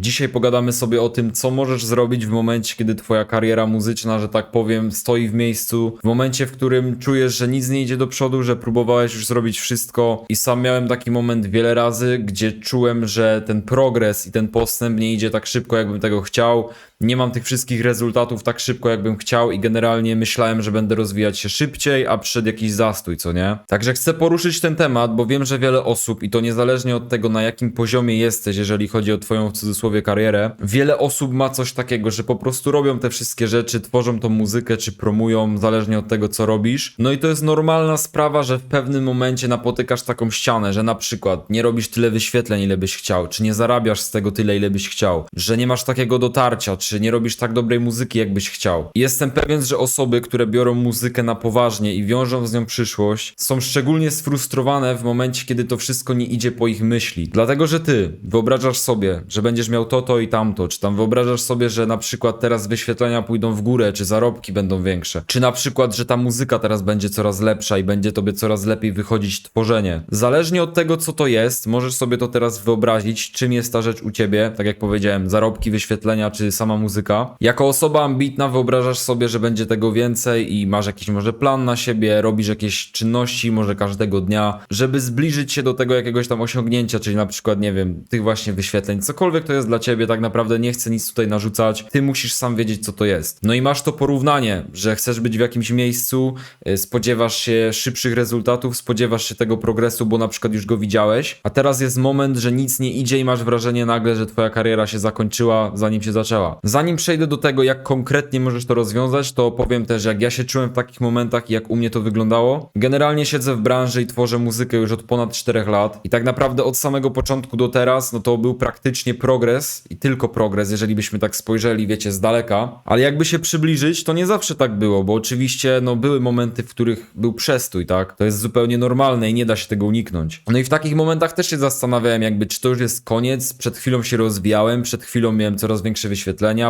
Dzisiaj pogadamy sobie o tym, co możesz zrobić w momencie, kiedy twoja kariera muzyczna, że tak powiem, stoi w miejscu. W momencie, w którym czujesz, że nic nie idzie do przodu, że próbowałeś już zrobić wszystko i sam miałem taki moment wiele razy, gdzie czułem, że ten progres i ten postęp nie idzie tak szybko, jakbym tego chciał. Nie mam tych wszystkich rezultatów tak szybko, jakbym chciał i generalnie myślałem, że będę rozwijać się szybciej, a przed jakiś zastój, co nie? Także chcę poruszyć ten temat, bo wiem, że wiele osób i to niezależnie od tego, na jakim poziomie jesteś, jeżeli chodzi o twoją w cudzysłowie karierę, wiele osób ma coś takiego, że po prostu robią te wszystkie rzeczy, tworzą tą muzykę, czy promują, zależnie od tego, co robisz. No i to jest normalna sprawa, że w pewnym momencie napotykasz taką ścianę, że na przykład nie robisz tyle wyświetleń, ile byś chciał, czy nie zarabiasz z tego tyle, ile byś chciał, że nie masz takiego dotarcia, czy nie robisz tak dobrej muzyki, jakbyś chciał. Jestem pewien, że osoby, które biorą muzykę na poważnie i wiążą z nią przyszłość, są szczególnie sfrustrowane w momencie, kiedy to wszystko nie idzie po ich myśli. Dlatego, że ty wyobrażasz sobie, że będziesz miał to, to i tamto, czy tam wyobrażasz sobie, że na przykład teraz wyświetlenia pójdą w górę, czy zarobki będą większe, czy na przykład, że ta muzyka teraz będzie coraz lepsza i będzie tobie coraz lepiej wychodzić tworzenie. Zależnie od tego, co to jest, możesz sobie to teraz wyobrazić, czym jest ta rzecz u ciebie, tak jak powiedziałem, zarobki, wyświetlenia, czy sama muzyka. Jako osoba ambitna wyobrażasz sobie, że będzie tego więcej i masz jakiś może plan na siebie, robisz jakieś czynności, może każdego dnia, żeby zbliżyć się do tego jakiegoś tam osiągnięcia, czyli na przykład, nie wiem, tych właśnie wyświetleń, cokolwiek to jest dla ciebie, tak naprawdę nie chcę nic tutaj narzucać, ty musisz sam wiedzieć, co to jest. No i masz to porównanie, że chcesz być w jakimś miejscu, y, spodziewasz się szybszych rezultatów, spodziewasz się tego progresu, bo na przykład już go widziałeś, a teraz jest moment, że nic nie idzie i masz wrażenie nagle, że twoja kariera się zakończyła, zanim się zaczęła. Zanim przejdę do tego, jak konkretnie możesz to rozwiązać, to powiem też, jak ja się czułem w takich momentach i jak u mnie to wyglądało. Generalnie siedzę w branży i tworzę muzykę już od ponad 4 lat i tak naprawdę od samego początku do teraz, no to był praktycznie progres i tylko progres, jeżeli byśmy tak spojrzeli, wiecie, z daleka. Ale jakby się przybliżyć, to nie zawsze tak było, bo oczywiście, no były momenty, w których był przestój, tak? To jest zupełnie normalne i nie da się tego uniknąć. No i w takich momentach też się zastanawiałem, jakby, czy to już jest koniec. Przed chwilą się rozwijałem, przed chwilą miałem coraz większe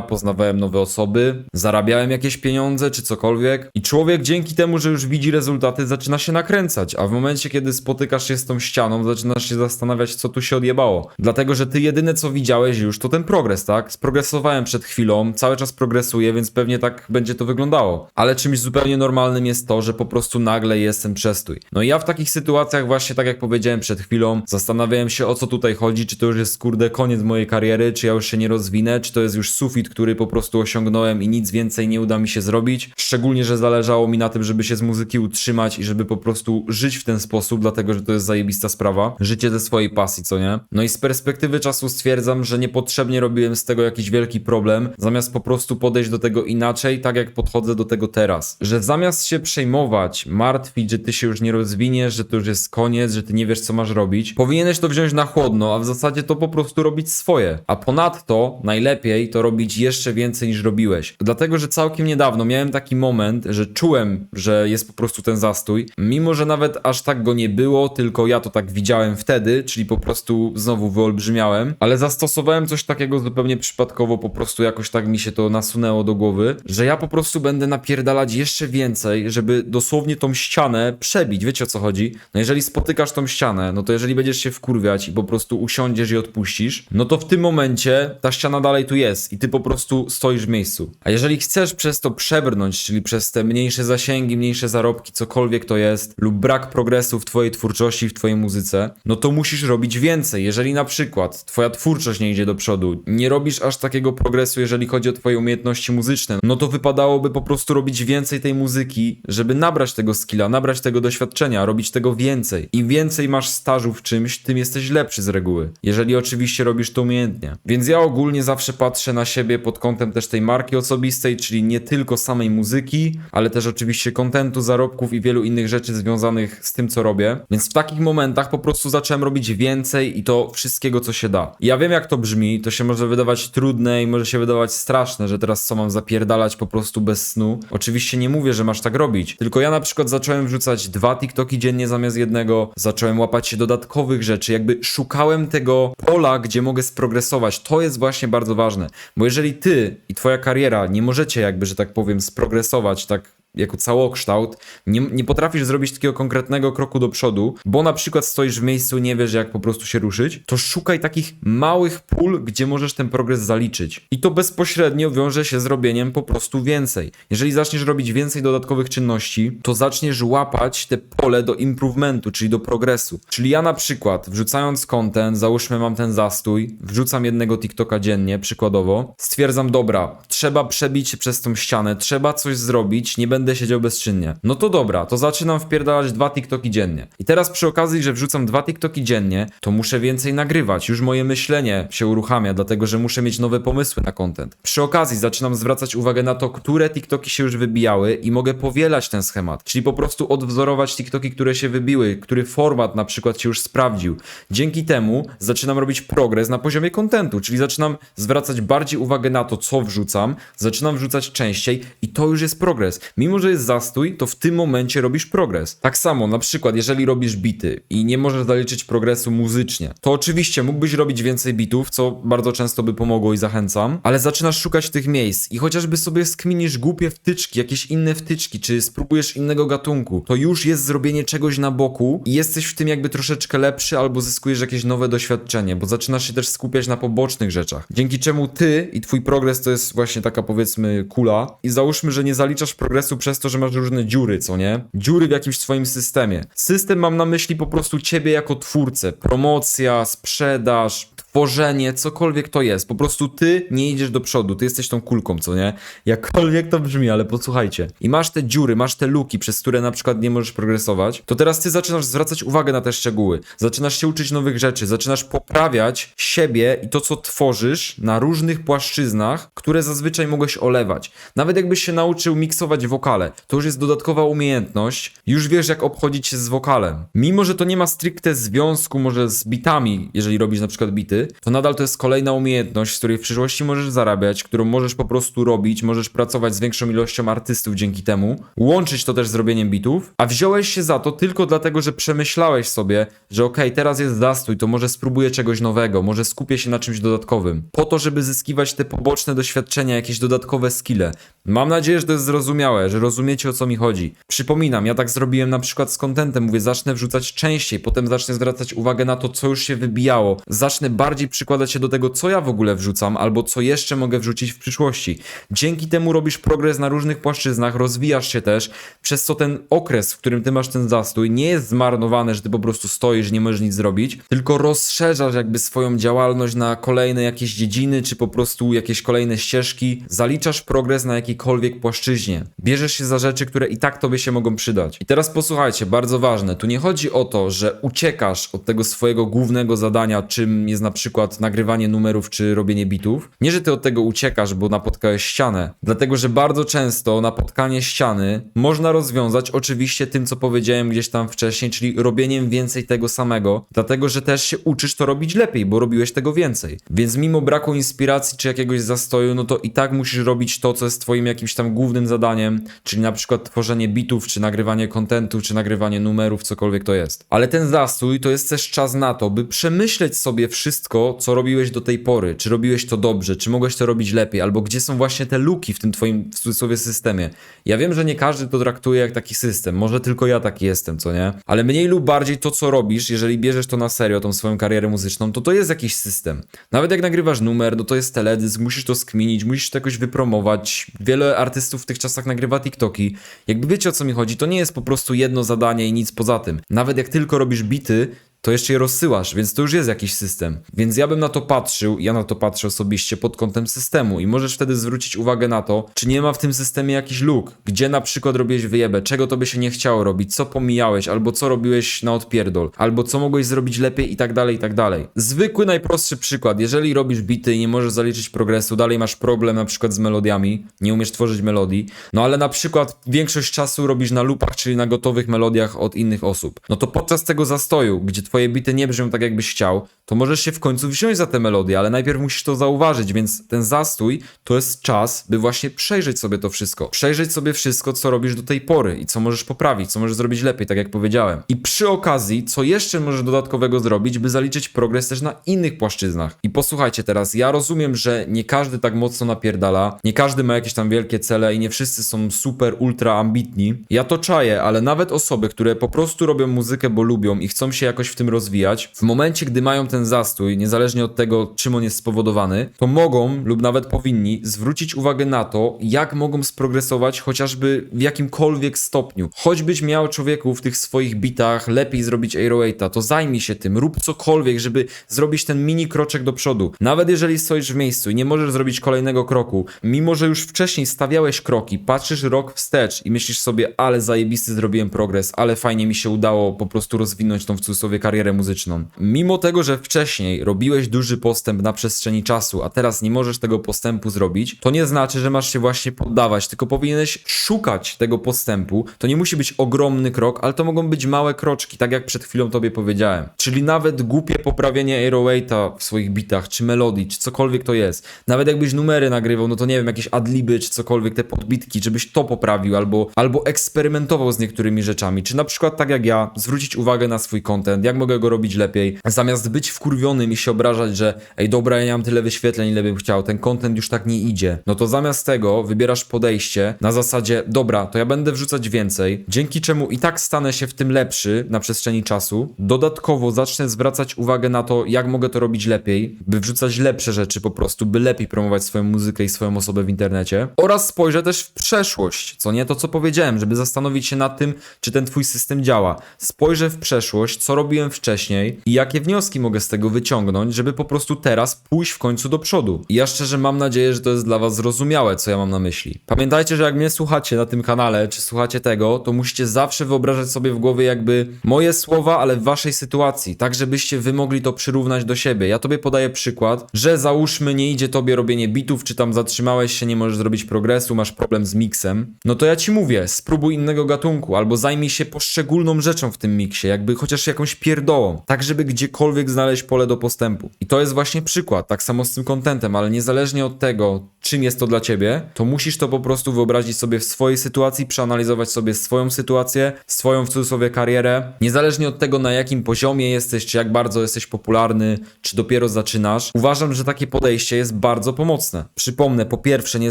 poznawałem nowe osoby, zarabiałem jakieś pieniądze, czy cokolwiek. I człowiek dzięki temu, że już widzi rezultaty, zaczyna się nakręcać, a w momencie, kiedy spotykasz się z tą ścianą, zaczynasz się zastanawiać, co tu się odjebało. Dlatego, że ty jedyne, co widziałeś już, to ten progres, tak? Sprogresowałem przed chwilą, cały czas progresuję, więc pewnie tak będzie to wyglądało. Ale czymś zupełnie normalnym jest to, że po prostu nagle jest ten przestój. No i ja w takich sytuacjach właśnie, tak jak powiedziałem przed chwilą, zastanawiałem się, o co tutaj chodzi, czy to już jest, kurde, koniec mojej kariery, czy ja już się nie rozwinę, czy to jest już sufit, który po prostu osiągnąłem i nic więcej nie uda mi się zrobić. Szczególnie, że zależało mi na tym, żeby się z muzyki utrzymać i żeby po prostu żyć w ten sposób, dlatego, że to jest zajebista sprawa. Życie ze swojej pasji, co nie? No i z perspektywy czasu stwierdzam, że niepotrzebnie robiłem z tego jakiś wielki problem, zamiast po prostu podejść do tego inaczej, tak jak podchodzę do tego teraz. Że zamiast się przejmować, martwić, że ty się już nie rozwiniesz, że to już jest koniec, że ty nie wiesz, co masz robić, powinieneś to wziąć na chłodno, a w zasadzie to po prostu robić swoje. A ponadto, najlepiej to robić jeszcze więcej niż robiłeś. Dlatego, że całkiem niedawno miałem taki moment, że czułem, że jest po prostu ten zastój, mimo że nawet aż tak go nie było, tylko ja to tak widziałem wtedy, czyli po prostu znowu wyolbrzymiałem, ale zastosowałem coś takiego zupełnie przypadkowo, po prostu jakoś tak mi się to nasunęło do głowy, że ja po prostu będę napierdalać jeszcze więcej, żeby dosłownie tą ścianę przebić, wiecie o co chodzi? No jeżeli spotykasz tą ścianę, no to jeżeli będziesz się wkurwiać i po prostu usiądziesz i odpuścisz, no to w tym momencie ta ściana dalej tu jest i ty po prostu stoisz w miejscu. A jeżeli chcesz przez to przebrnąć, czyli przez te mniejsze zasięgi, mniejsze zarobki, cokolwiek to jest, lub brak progresu w twojej twórczości, w twojej muzyce, no to musisz robić więcej. Jeżeli na przykład twoja twórczość nie idzie do przodu, nie robisz aż takiego progresu, jeżeli chodzi o twoje umiejętności muzyczne, no to wypadałoby po prostu robić więcej tej muzyki, żeby nabrać tego skilla, nabrać tego doświadczenia, robić tego więcej. Im więcej masz stażu w czymś, tym jesteś lepszy z reguły. Jeżeli oczywiście robisz to umiejętnie. Więc ja ogólnie zawsze patrzę na siebie pod kątem też tej marki osobistej, czyli nie tylko samej muzyki, ale też oczywiście kontentu, zarobków i wielu innych rzeczy związanych z tym, co robię. Więc w takich momentach po prostu zacząłem robić więcej i to wszystkiego, co się da. I ja wiem, jak to brzmi, to się może wydawać trudne i może się wydawać straszne, że teraz co mam zapierdalać po prostu bez snu. Oczywiście nie mówię, że masz tak robić, tylko ja na przykład zacząłem wrzucać dwa TikToki dziennie zamiast jednego, zacząłem łapać się dodatkowych rzeczy, jakby szukałem tego pola, gdzie mogę sprogresować. To jest właśnie bardzo ważne, bo jeżeli ty i twoja kariera nie możecie jakby, że tak powiem, sprogresować tak jako całokształt, nie, nie potrafisz zrobić takiego konkretnego kroku do przodu, bo na przykład stoisz w miejscu, nie wiesz jak po prostu się ruszyć, to szukaj takich małych pól, gdzie możesz ten progres zaliczyć. I to bezpośrednio wiąże się z robieniem po prostu więcej. Jeżeli zaczniesz robić więcej dodatkowych czynności, to zaczniesz łapać te pole do improvementu, czyli do progresu. Czyli ja na przykład wrzucając content, załóżmy mam ten zastój, wrzucam jednego TikToka dziennie, przykładowo, stwierdzam, dobra, trzeba przebić się przez tą ścianę, trzeba coś zrobić, nie będę siedział bezczynnie. No to dobra, to zaczynam wpierdalać dwa TikToki dziennie. I teraz przy okazji, że wrzucam dwa TikToki dziennie, to muszę więcej nagrywać. Już moje myślenie się uruchamia, dlatego że muszę mieć nowe pomysły na content. Przy okazji zaczynam zwracać uwagę na to, które TikToki się już wybijały i mogę powielać ten schemat. Czyli po prostu odwzorować TikToki, które się wybiły, który format na przykład się już sprawdził. Dzięki temu zaczynam robić progres na poziomie kontentu, czyli zaczynam zwracać bardziej uwagę na to, co wrzucam, zaczynam wrzucać częściej i to już jest progres. Mimo, że jest zastój, to w tym momencie robisz progres. Tak samo, na przykład, jeżeli robisz bity i nie możesz zaliczyć progresu muzycznie, to oczywiście mógłbyś robić więcej bitów, co bardzo często by pomogło i zachęcam, ale zaczynasz szukać tych miejsc i chociażby sobie skminisz głupie wtyczki, jakieś inne wtyczki, czy spróbujesz innego gatunku, to już jest zrobienie czegoś na boku i jesteś w tym jakby troszeczkę lepszy albo zyskujesz jakieś nowe doświadczenie, bo zaczynasz się też skupiać na pobocznych rzeczach. Dzięki czemu ty i twój progres to jest właśnie taka powiedzmy kula i załóżmy, że nie zaliczasz progresu przez to, że masz różne dziury, co nie? Dziury w jakimś swoim systemie. System mam na myśli po prostu ciebie jako twórcę. Promocja, sprzedaż, tworzenie, cokolwiek to jest. Po prostu ty nie idziesz do przodu, ty jesteś tą kulką, co nie? Jakkolwiek to brzmi, ale posłuchajcie. I masz te dziury, masz te luki, przez które na przykład nie możesz progresować, to teraz ty zaczynasz zwracać uwagę na te szczegóły. Zaczynasz się uczyć nowych rzeczy, zaczynasz poprawiać siebie i to, co tworzysz na różnych płaszczyznach, które zazwyczaj mogłeś olewać. Nawet jakbyś się nauczył miksować wokale, to już jest dodatkowa umiejętność, już wiesz, jak obchodzić się z wokalem. Mimo, że to nie ma stricte związku może z bitami, jeżeli robisz na przykład bity, to nadal to jest kolejna umiejętność, z której w przyszłości możesz zarabiać, którą możesz po prostu robić, możesz pracować z większą ilością artystów dzięki temu, łączyć to też z robieniem bitów, a wziąłeś się za to tylko dlatego, że przemyślałeś sobie, że okej, teraz jest zastój, to może spróbuję czegoś nowego, może skupię się na czymś dodatkowym, po to, żeby zyskiwać te poboczne doświadczenia, jakieś dodatkowe skille. Mam nadzieję, że to jest zrozumiałe, że rozumiecie o co mi chodzi. Przypominam, ja tak zrobiłem na przykład z kontentem, mówię, zacznę wrzucać częściej, potem zacznę zwracać uwagę na to, co już się wybijało, zacznę bardziej przykładać się do tego, co ja w ogóle wrzucam, albo co jeszcze mogę wrzucić w przyszłości. Dzięki temu robisz progres na różnych płaszczyznach, rozwijasz się też, przez co ten okres, w którym ty masz ten zastój, nie jest zmarnowany, że ty po prostu stoisz, nie możesz nic zrobić, tylko rozszerzasz jakby swoją działalność na kolejne jakieś dziedziny, czy po prostu jakieś kolejne ścieżki, zaliczasz progres na jakiejkolwiek płaszczyźnie. Bierzesz się za rzeczy, które i tak tobie się mogą przydać. I teraz posłuchajcie, bardzo ważne, tu nie chodzi o to, że uciekasz od tego swojego głównego zadania, czym jest na przykład nagrywanie numerów czy robienie bitów. Nie, że ty od tego uciekasz, bo napotkałeś ścianę, dlatego że bardzo często napotkanie ściany można rozwiązać oczywiście tym, co powiedziałem gdzieś tam wcześniej, czyli robieniem więcej tego samego, dlatego że też się uczysz to robić lepiej, bo robiłeś tego więcej. Więc mimo braku inspiracji czy jakiegoś zastoju, no to i tak musisz robić to, co jest twoim jakimś tam głównym zadaniem, czyli na przykład tworzenie bitów, czy nagrywanie kontentu, czy nagrywanie numerów, cokolwiek to jest. Ale ten zastój to jest też czas na to, by przemyśleć sobie wszystko, co robiłeś do tej pory. Czy robiłeś to dobrze, czy mogłeś to robić lepiej, albo gdzie są właśnie te luki w tym twoim w cudzysłowie systemie. Ja wiem, że nie każdy to traktuje jak taki system, może tylko ja taki jestem, co nie? Ale mniej lub bardziej to, co robisz, jeżeli bierzesz to na serio, tą swoją karierę muzyczną, to to jest jakiś system. Nawet jak nagrywasz numer, no to jest teledysk, musisz to skminić, musisz to jakoś wypromować. Wiele artystów w tych czasach nagrywa TikToki. Jakby wiecie o co mi chodzi, to nie jest po prostu jedno zadanie i nic poza tym. Nawet jak tylko robisz bity, to jeszcze je rozsyłasz, więc to już jest jakiś system. Więc ja bym na to patrzył, ja na to patrzę osobiście pod kątem systemu i możesz wtedy zwrócić uwagę na to, czy nie ma w tym systemie jakiś luk, gdzie na przykład robiłeś wyjebę, czego to by się nie chciało robić, co pomijałeś, albo co robiłeś na odpierdol, albo co mogłeś zrobić lepiej i tak dalej, i tak dalej. Zwykły, najprostszy przykład, jeżeli robisz bity i nie możesz zaliczyć progresu, dalej masz problem na przykład z melodiami, nie umiesz tworzyć melodii, no ale na przykład większość czasu robisz na loopach, czyli na gotowych melodiach od innych osób, no to podczas tego zastoju, gdzie twoja twoje bity nie brzmią tak, jakbyś chciał, to możesz się w końcu wziąć za te melodie, ale najpierw musisz to zauważyć, więc ten zastój to jest czas, by właśnie przejrzeć sobie to wszystko. Przejrzeć sobie wszystko, co robisz do tej pory i co możesz poprawić, co możesz zrobić lepiej, tak jak powiedziałem. I przy okazji, co jeszcze możesz dodatkowego zrobić, by zaliczyć progres też na innych płaszczyznach. I posłuchajcie teraz, ja rozumiem, że nie każdy tak mocno napierdala, nie każdy ma jakieś tam wielkie cele i nie wszyscy są super, ultra ambitni. Ja to czaję, ale nawet osoby, które po prostu robią muzykę, bo lubią i chcą się jakoś w tym rozwijać, w momencie, gdy mają ten zastój, niezależnie od tego, czym on jest spowodowany, to mogą lub nawet powinni zwrócić uwagę na to, jak mogą sprogresować chociażby w jakimkolwiek stopniu. Choćbyś miał człowieku w tych swoich bitach lepiej zrobić aerowaita, to zajmij się tym, rób cokolwiek, żeby zrobić ten mini kroczek do przodu. Nawet jeżeli stoisz w miejscu i nie możesz zrobić kolejnego kroku, mimo że już wcześniej stawiałeś kroki, patrzysz rok wstecz i myślisz sobie, ale zajebisty zrobiłem progres, ale fajnie mi się udało po prostu rozwinąć tą w cudzysłowie karierę muzyczną. Mimo tego, że wcześniej robiłeś duży postęp na przestrzeni czasu, a teraz nie możesz tego postępu zrobić, to nie znaczy, że masz się właśnie poddawać, tylko powinieneś szukać tego postępu. To nie musi być ogromny krok, ale to mogą być małe kroczki, tak jak przed chwilą tobie powiedziałem. Czyli nawet głupie poprawienie aerowaita w swoich bitach, czy melodii, czy cokolwiek to jest. Nawet jakbyś numery nagrywał, no to nie wiem, jakieś adliby, czy cokolwiek, te podbitki, żebyś to poprawił, albo, albo eksperymentował z niektórymi rzeczami. Czy na przykład tak jak ja, zwrócić uwagę na swój content, jak mogę go robić lepiej, zamiast być wkurwionym i się obrażać, że ej dobra, ja nie mam tyle wyświetleń, ile bym chciał, ten content już tak nie idzie. No to zamiast tego wybierasz podejście na zasadzie, dobra, to ja będę wrzucać więcej, dzięki czemu i tak stanę się w tym lepszy na przestrzeni czasu. Dodatkowo zacznę zwracać uwagę na to, jak mogę to robić lepiej, by wrzucać lepsze rzeczy po prostu, by lepiej promować swoją muzykę i swoją osobę w internecie. Oraz spojrzę też w przeszłość, co nie to, co powiedziałem, żeby zastanowić się nad tym, czy ten twój system działa. Spojrzę w przeszłość, co robiłem wcześniej i jakie wnioski mogę z tego wyciągnąć, żeby po prostu teraz pójść w końcu do przodu. I ja szczerze mam nadzieję, że to jest dla was zrozumiałe, co ja mam na myśli. Pamiętajcie, że jak mnie słuchacie na tym kanale, czy słuchacie tego, to musicie zawsze wyobrażać sobie w głowie jakby moje słowa, ale w waszej sytuacji, tak żebyście wy mogli to przyrównać do siebie. Ja tobie podaję przykład, że załóżmy nie idzie tobie robienie bitów, czy tam zatrzymałeś się, nie możesz zrobić progresu, masz problem z miksem, no to ja ci mówię, spróbuj innego gatunku, albo zajmij się poszczególną rzeczą w tym miksie, jakby chociaż jakąś pierdołą, tak żeby gdziekolwiek znaleźć pole do postępu. I to jest właśnie przykład, tak samo z tym kontentem, ale niezależnie od tego, czym jest to dla ciebie, to musisz to po prostu wyobrazić sobie w swojej sytuacji, przeanalizować sobie swoją sytuację, swoją w cudzysłowie karierę, niezależnie od tego, na jakim poziomie jesteś, czy jak bardzo jesteś popularny, czy dopiero zaczynasz. Uważam, że takie podejście jest bardzo pomocne. Przypomnę, po pierwsze, nie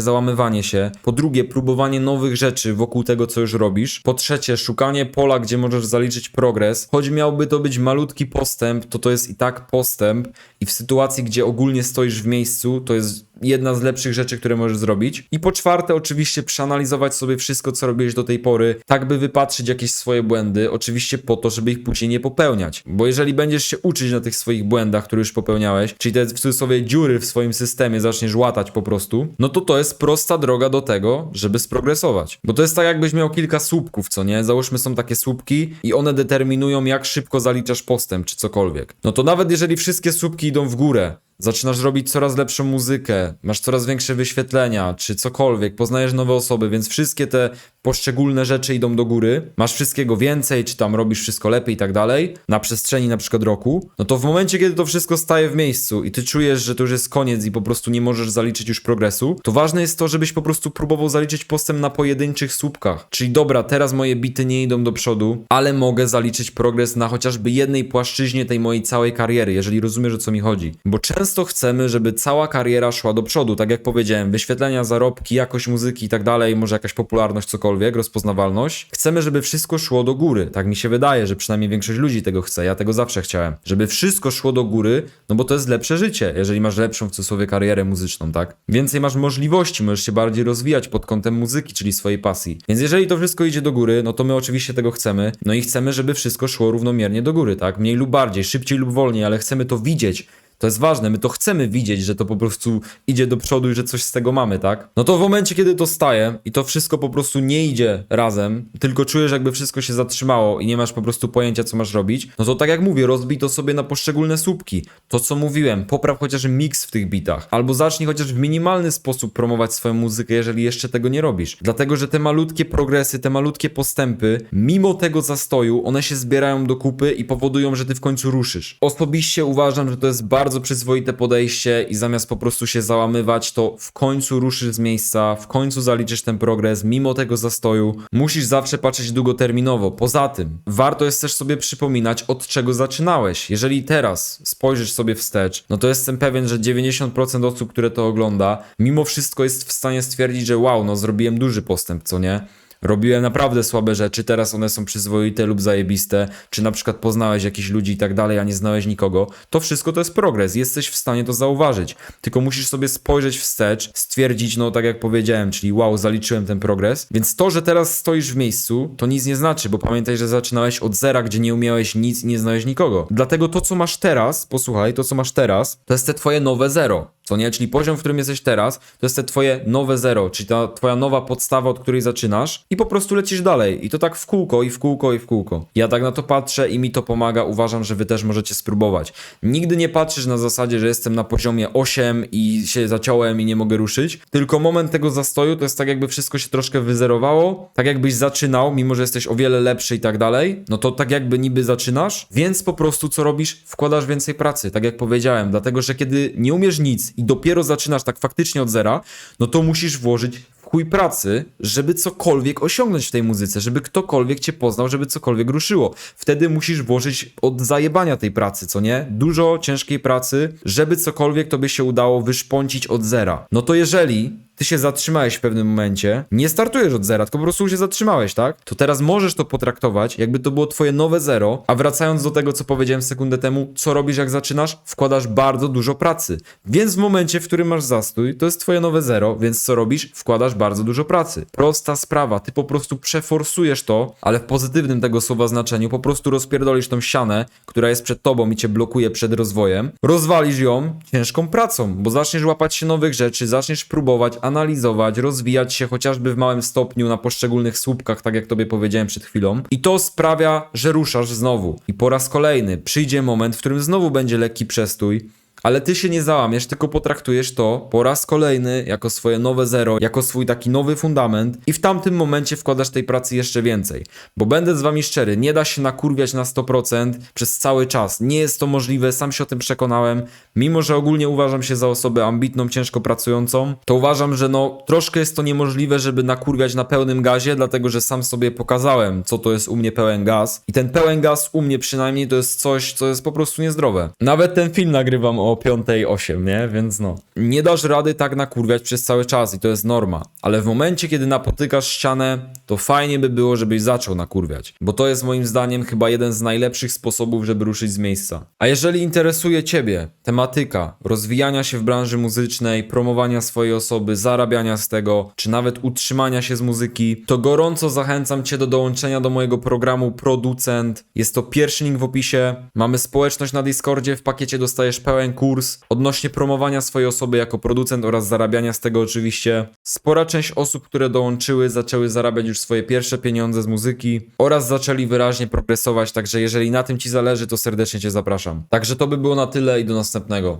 załamywanie się, po drugie, próbowanie nowych rzeczy wokół tego, co już robisz, po trzecie, szukanie pola, gdzie możesz zaliczyć progres, choć miałby to być malutki postęp, to to jest i tak postęp i w sytuacji, gdzie ogólnie stoisz w miejscu, to jest jedna z lepszych rzeczy, które możesz zrobić. I po czwarte, oczywiście przeanalizować sobie wszystko, co robiłeś do tej pory, tak by wypatrzyć jakieś swoje błędy, oczywiście po to, żeby ich później nie popełniać. Bo jeżeli będziesz się uczyć na tych swoich błędach, które już popełniałeś, czyli te w cudzysłowie dziury w swoim systemie zaczniesz łatać po prostu, no to to jest prosta droga do tego, żeby sprogresować. Bo to jest tak, jakbyś miał kilka słupków, co nie? Załóżmy, są takie słupki i one determinują, jak szybko zaliczasz postęp, czy cokolwiek. No to nawet jeżeli wszystkie słupki idą w górę, Zaczynasz robić coraz lepszą muzykę, masz coraz większe wyświetlenia, czy cokolwiek, poznajesz nowe osoby, więc wszystkie te poszczególne rzeczy idą do góry, masz wszystkiego więcej, czy tam robisz wszystko lepiej i tak dalej, na przestrzeni na przykład roku, no to w momencie, kiedy to wszystko staje w miejscu i ty czujesz, że to już jest koniec i po prostu nie możesz zaliczyć już progresu, to ważne jest to, żebyś po prostu próbował zaliczyć postęp na pojedynczych słupkach. Czyli dobra, teraz moje bity nie idą do przodu, ale mogę zaliczyć progres na chociażby jednej płaszczyźnie tej mojej całej kariery, jeżeli rozumiesz o co mi chodzi. Bo często chcemy, żeby cała kariera szła do przodu, tak jak powiedziałem, wyświetlenia, zarobki, jakość muzyki i tak dalej, może jakaś popularność, cokolwiek, rozpoznawalność. Chcemy, żeby wszystko szło do góry. Tak mi się wydaje, że przynajmniej większość ludzi tego chce. Ja tego zawsze chciałem. Żeby wszystko szło do góry, no bo to jest lepsze życie, jeżeli masz lepszą w cudzysłowie karierę muzyczną, tak? Więcej masz możliwości, możesz się bardziej rozwijać pod kątem muzyki, czyli swojej pasji. Więc jeżeli to wszystko idzie do góry, no to my oczywiście tego chcemy. No i chcemy, żeby wszystko szło równomiernie do góry, tak? Mniej lub bardziej, szybciej lub wolniej, ale chcemy to widzieć To jest ważne, my to chcemy widzieć, że to po prostu idzie do przodu i że coś z tego mamy, tak? No to w momencie, kiedy to staje i to wszystko po prostu nie idzie razem, tylko czujesz, jakby wszystko się zatrzymało i nie masz po prostu pojęcia, co masz robić, no to tak jak mówię, rozbij to sobie na poszczególne słupki. To, co mówiłem, popraw chociaż miks w tych bitach, albo zacznij chociaż w minimalny sposób promować swoją muzykę, jeżeli jeszcze tego nie robisz. Dlatego, że te malutkie progresy, te malutkie postępy, mimo tego zastoju, one się zbierają do kupy i powodują, że ty w końcu ruszysz. Osobiście uważam, że to jest bardzo przyzwoite podejście i zamiast po prostu się załamywać, to w końcu ruszysz z miejsca, w końcu zaliczysz ten progres, mimo tego zastoju. Musisz zawsze patrzeć długoterminowo. Poza tym, warto jest też sobie przypominać, od czego zaczynałeś. Jeżeli teraz spojrzysz sobie wstecz, no to jestem pewien, że 90% osób, które to ogląda, mimo wszystko jest w stanie stwierdzić, że wow, no zrobiłem duży postęp, co nie? Robiłem naprawdę słabe rzeczy, teraz one są przyzwoite lub zajebiste, czy na przykład poznałeś jakichś ludzi i tak dalej, a nie znałeś nikogo, to wszystko to jest progres, jesteś w stanie to zauważyć. Tylko musisz sobie spojrzeć wstecz, stwierdzić, no tak jak powiedziałem, czyli wow, zaliczyłem ten progres. Więc to, że teraz stoisz w miejscu, to nic nie znaczy, bo pamiętaj, że zaczynałeś od zera, gdzie nie umiałeś nic i nie znałeś nikogo. Dlatego to, co masz teraz, posłuchaj, to, co masz teraz, to jest te twoje nowe zero. Co nie? Czyli poziom, w którym jesteś teraz, to jest te twoje nowe zero, czyli ta twoja nowa podstawa, od której zaczynasz i po prostu lecisz dalej. I to tak w kółko, i w kółko, i w kółko. Ja tak na to patrzę i mi to pomaga. Uważam, że wy też możecie spróbować. Nigdy nie patrzysz na zasadzie, że jestem na poziomie 8 i się zaciąłem i nie mogę ruszyć, tylko moment tego zastoju to jest tak, jakby wszystko się troszkę wyzerowało, tak jakbyś zaczynał, mimo że jesteś o wiele lepszy i tak dalej, no to tak jakby niby zaczynasz, więc po prostu co robisz? Wkładasz więcej pracy, tak jak powiedziałem, dlatego że kiedy nie umiesz nic i dopiero zaczynasz tak faktycznie od zera, no to musisz włożyć chuj pracy, żeby cokolwiek osiągnąć w tej muzyce, żeby ktokolwiek cię poznał, żeby cokolwiek ruszyło. Wtedy musisz włożyć od zajebania tej pracy, co nie? Dużo ciężkiej pracy, żeby cokolwiek tobie się udało wyszpącić od zera. No to jeżeli ty się zatrzymałeś w pewnym momencie, nie startujesz od zera, tylko po prostu się zatrzymałeś, tak? To teraz możesz to potraktować, jakby to było twoje nowe zero, a wracając do tego, co powiedziałem sekundę temu, co robisz jak zaczynasz? Wkładasz bardzo dużo pracy. Więc w momencie, w którym masz zastój, to jest twoje nowe zero, więc co robisz? Wkładasz bardzo dużo pracy. Prosta sprawa, ty po prostu przeforsujesz to, ale w pozytywnym tego słowa znaczeniu, po prostu rozpierdolisz tą ścianę, która jest przed tobą i cię blokuje przed rozwojem, rozwalisz ją ciężką pracą, bo zaczniesz łapać się nowych rzeczy, zaczniesz próbować, analizować, rozwijać się chociażby w małym stopniu na poszczególnych słupkach, tak jak tobie powiedziałem przed chwilą. I to sprawia, że ruszasz znowu. I po raz kolejny przyjdzie moment, w którym znowu będzie lekki przestój. Ale ty się nie załamiesz, tylko potraktujesz to po raz kolejny jako swoje nowe zero, jako swój taki nowy fundament i w tamtym momencie wkładasz tej pracy jeszcze więcej. Bo będę z wami szczery, nie da się nakurwiać na 100% przez cały czas. Nie jest to możliwe, sam się o tym przekonałem. Mimo, że ogólnie uważam się za osobę ambitną, ciężko pracującą, to uważam, że no troszkę jest to niemożliwe, żeby nakurwiać na pełnym gazie, dlatego że sam sobie pokazałem, co to jest u mnie pełen gaz. I ten pełen gaz u mnie przynajmniej to jest coś, co jest po prostu niezdrowe. Nawet ten film nagrywam o 5.08, nie? Więc no. Nie dasz rady tak nakurwiać przez cały czas i to jest norma. Ale w momencie, kiedy napotykasz ścianę, to fajnie by było, żebyś zaczął nakurwiać. Bo to jest moim zdaniem chyba jeden z najlepszych sposobów, żeby ruszyć z miejsca. A jeżeli interesuje Ciebie tematyka rozwijania się w branży muzycznej, promowania swojej osoby, zarabiania z tego, czy nawet utrzymania się z muzyki, to gorąco zachęcam Cię do dołączenia do mojego programu Producent. Jest to pierwszy link w opisie. Mamy społeczność na Discordzie, w pakiecie dostajesz pełen kurs odnośnie promowania swojej osoby jako producent oraz zarabiania z tego oczywiście. Spora część osób, które dołączyły, zaczęły zarabiać już swoje pierwsze pieniądze z muzyki oraz zaczęli wyraźnie progresować, także jeżeli na tym Ci zależy, to serdecznie Cię zapraszam. Także to by było na tyle i do następnego.